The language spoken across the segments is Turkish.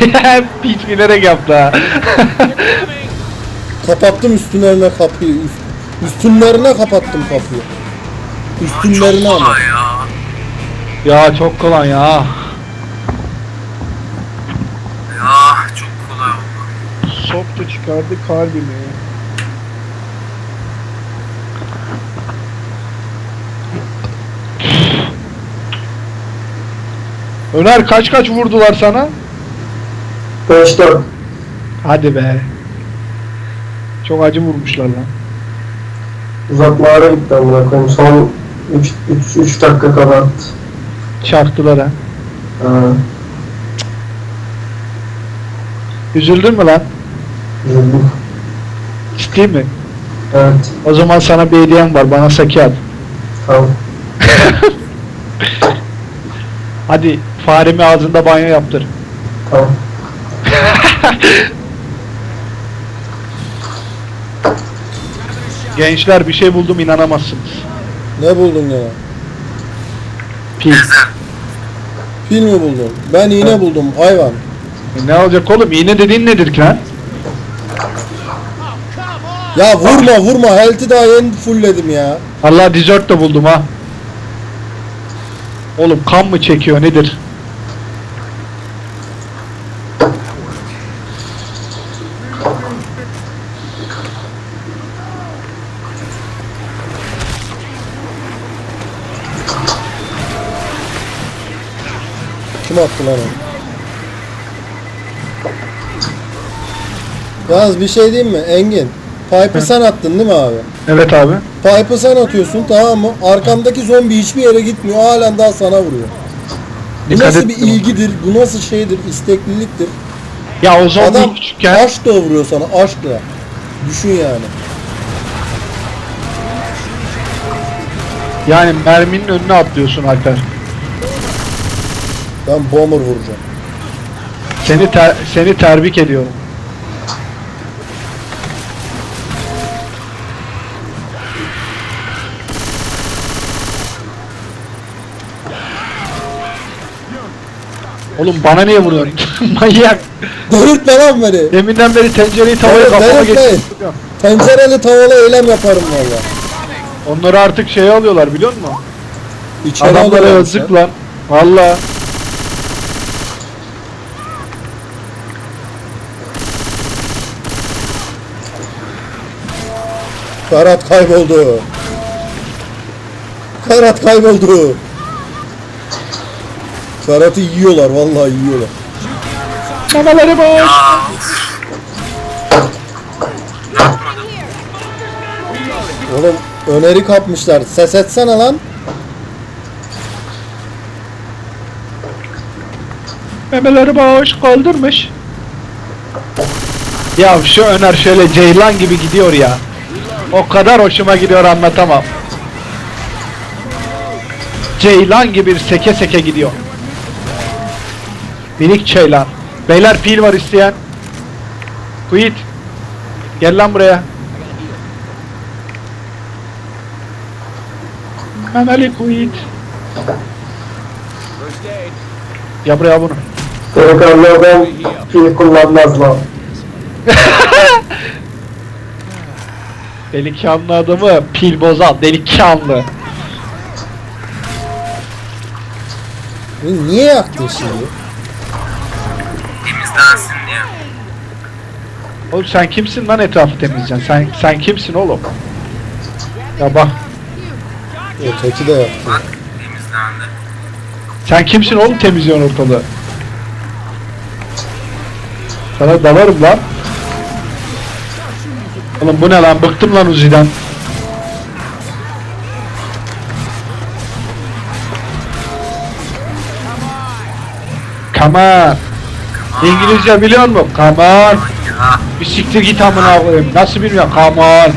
Piç bilerek yaptı ha. Kapattım üstünlerine kapıyı. Üst, üstünlerine kapattım kapıyı. Üstünlerine Çok ama. kolay ya. ya çok kolay ya. Ya çok kolay oldu. Soktu çıkardı kalbimi. Öner kaç kaç vurdular sana? 5-4. Hadi be. Çok acı vurmuşlar lan. Uzatmalara gitti amına koyayım. Son 3 3 3 dakika kadar. Çarptılar ha. Ha, Üzüldün mü lan? üzüldüm. Ciddi mi? Evet. O zaman sana bir hediyem var. Bana saki at. Tamam. Hadi faremi ağzında banyo yaptır. Tamam. Gençler bir şey buldum inanamazsınız. Ne buldun ya? Pil. Pil mi buldun? Ben iğne buldum hayvan. E ne olacak oğlum? İğne dediğin nedir ki lan? Ya vurma vurma health'i daha yeni fullledim ya. Allah dessert de buldum ha. Oğlum kan mı çekiyor nedir? Kim attı lan onu? Yalnız bir şey diyeyim mi Engin? Pipe'ı sen attın değil mi abi? Evet abi. Pipe'ı sen atıyorsun tamam mı? Arkandaki zombi hiçbir yere gitmiyor. Halen daha sana vuruyor. Bu Dikkat nasıl bir ettim. ilgidir? Bu nasıl şeydir? İstekliliktir? Ya o zombi Adam küçükken aşkla vuruyor sana aşkla. Düşün yani. yani merminin önüne atlıyorsun Alper. Ben bomber vuracağım. Seni ter- seni terbik ediyorum. Oğlum bana niye vuruyorsun? Manyak. Delirtme lan beni. Deminden beri tencereyi tavaya Evet, kafama duruyorum. Tencereli tavalı eylem yaparım valla. Onları artık şeye alıyorlar biliyor musun? İçeri Adamlara yazık lan. Valla. Ferhat kayboldu. Ferhat kayboldu. Ferhat'ı yiyorlar vallahi yiyorlar. Uf. Yapmadım. Oğlum öneri kapmışlar. Ses etsene lan. Memeleri boş kaldırmış. Ya şu Öner şöyle ceylan gibi gidiyor ya. O kadar hoşuma gidiyor anlatamam. Ceylan gibi seke seke gidiyor. Minik ceylan. Beyler pil var isteyen. Quit. Gel lan buraya. Memeli quit. Ya buraya bunu. Delikanlı adam pil kullanmaz lan. Delikanlı adamı pil bozan delikanlı. Bunu Niye yaktın şimdi? Temizlensin diye. Oğlum sen kimsin lan etrafı temizleyeceksin? Sen sen kimsin oğlum? Ya bak Öteki de yaktı. Bak temizlendi. sen kimsin oğlum temizliyorsun ortalığı? Sana dalarım lan. Oğlum bu ne lan? Bıktım lan Uzi'den. Come on. İngilizce biliyor musun? Come on. Bir siktir git amına koyayım. Nasıl bilmiyorum? Come on.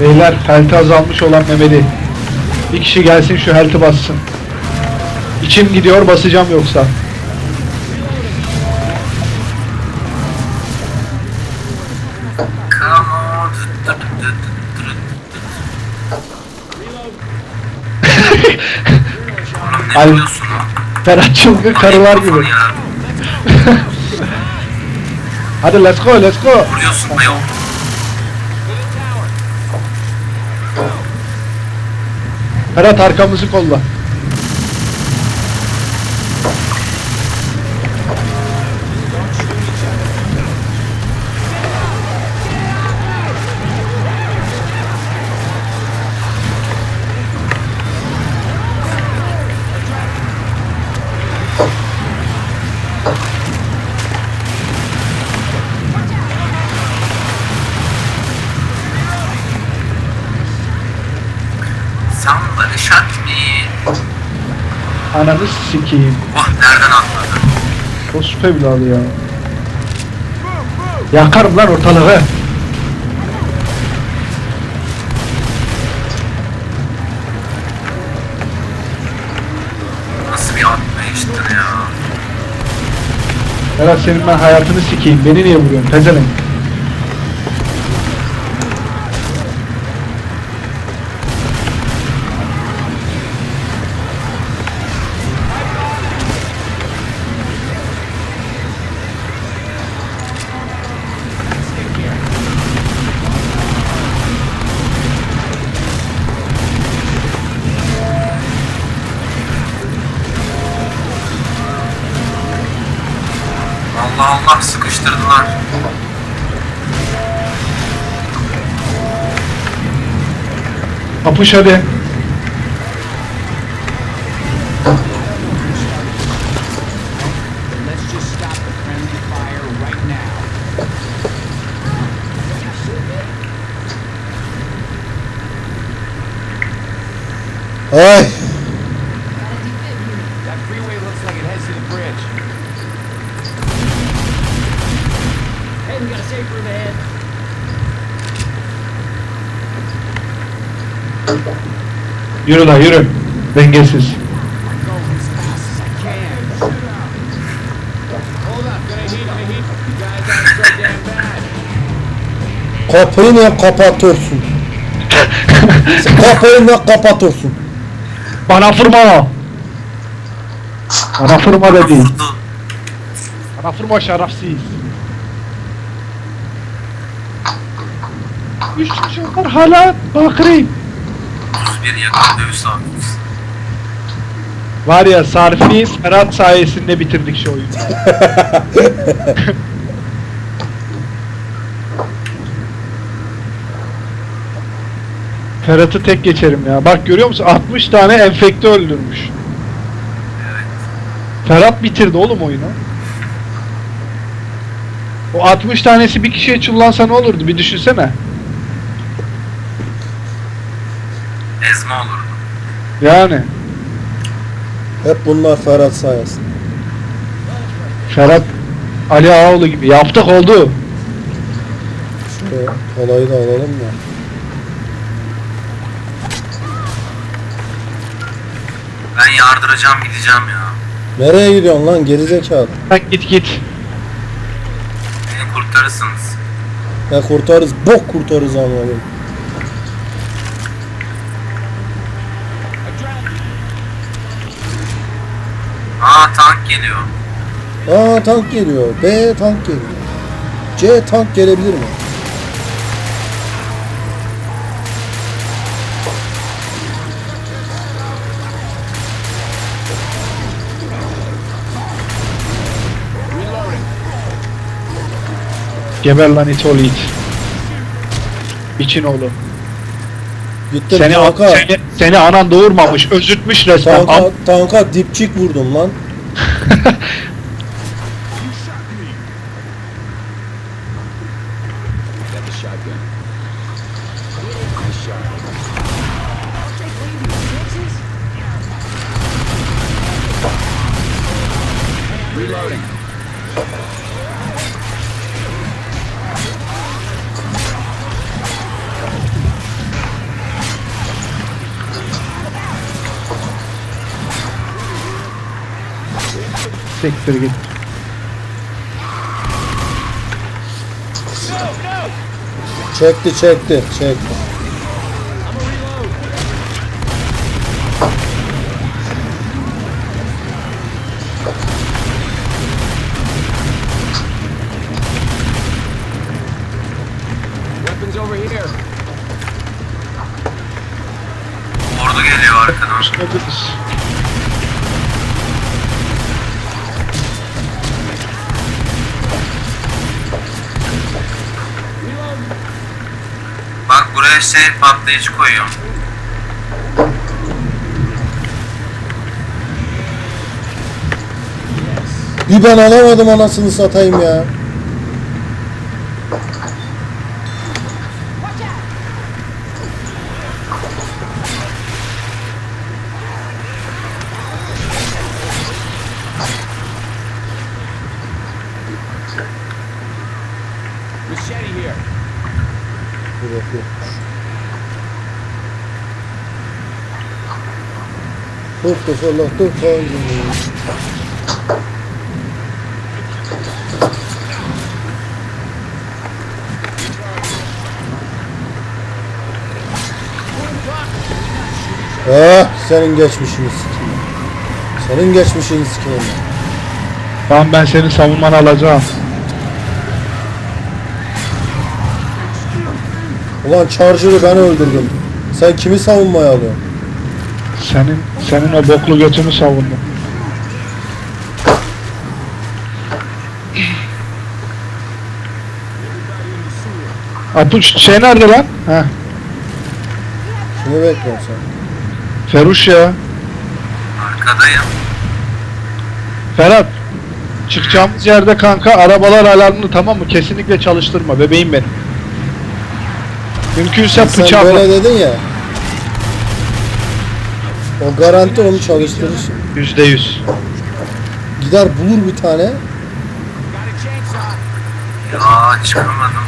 Beyler health'i azalmış olan Mehmet'i. Bir kişi gelsin şu health'i bassın. İçim gidiyor basacağım yoksa. Ay, Ferhat Çılgın karılar gibi. Hadi let's go let's go. Vuruyorsun be Ferhat arkamızı kolla. Ananı sikeyim. Vah nereden atladı? Tosp evladı ya. Yakarım lan ortalığı. Nasıl bir atlayıştır ya? Ferhat senin ben hayatını sikeyim. Beni niye vuruyorsun? Pezevenk. Allah sıkıştırdılar. Kapış hadi. Guys aren't so damn bad. Kapıyı ne kapatıyorsun? Kapıyı ne kapatıyorsun? Bana vurma. Bana vurma dedi. Bana vurma şerefsiz. Üç kişi var hala bakırayım. 31 yakın dövüş sahibimiz. Var ya Sarfi'yiz Ferhat sayesinde bitirdik şu oyunu. Ferhat'ı tek geçerim ya. Bak görüyor musun? 60 tane enfekte öldürmüş. Evet. Ferhat bitirdi oğlum oyunu. O 60 tanesi bir kişiye çullansa ne olurdu? Bir düşünsene. Ezme olurdu. Yani. Hep bunlar Ferhat sayesinde. Ferhat Ali Ağaoğlu gibi. Yaptık oldu. Şöyle olayı da alalım da. Ben yardıracağım gideceğim ya. Nereye gidiyorsun lan gerizekalı? Sen git git. Beni kurtarırsınız. Ya kurtarırız, bok kurtarırız ama oğlum. Aa tank geliyor. Aa tank geliyor. B tank geliyor. C tank gelebilir mi? Geber lan it oğlu it. İçin oğlu. Gittim Seni, tanka, seni, seni anan doğurmamış. Özütmüş resmen. tanka, tanka dipçik vurdum lan. Got the shotgun. Nice shot. Reloading. Siktir git. Çekti çekti çekti. Ordu geliyor arkadan. Buraya şey patlayıcı koyuyorum. Bir ben alamadım anasını satayım ya. Tuf tuf Allah tuf Allah. Ah senin geçmişini sikeyim. Senin geçmişini sikeyim. Tamam ben senin savunmanı alacağım. Ulan Charger'ı ben öldürdüm. Sen kimi savunmaya alıyorsun? Senin senin o boklu götünü savundum. Apu şey nerede lan? Heh, Kimi bekliyorsun sen? Feruş ya. Arkadayım. Ferhat. Çıkacağımız yerde kanka arabalar alarmını tamam mı? Kesinlikle çalıştırma bebeğim benim. Mümkünse Sen bıçakla. böyle dedin ya. O garanti onu çalıştırır. Yüzde yüz. Gider bulur bir tane. Got a chainsaw. Aa çıkamadım.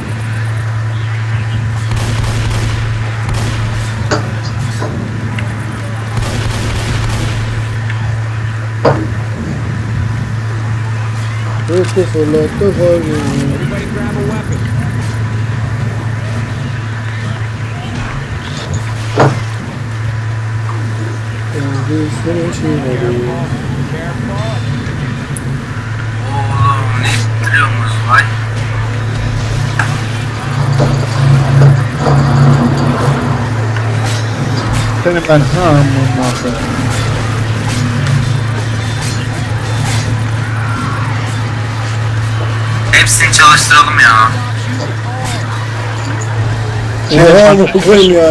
Tuf tuf Careful. Oğlum ne ittiriyorsunuz vay. Senin ben. Ha Allah'ım. Hepsini çalıştıralım ya. Oha bu koyayım ya.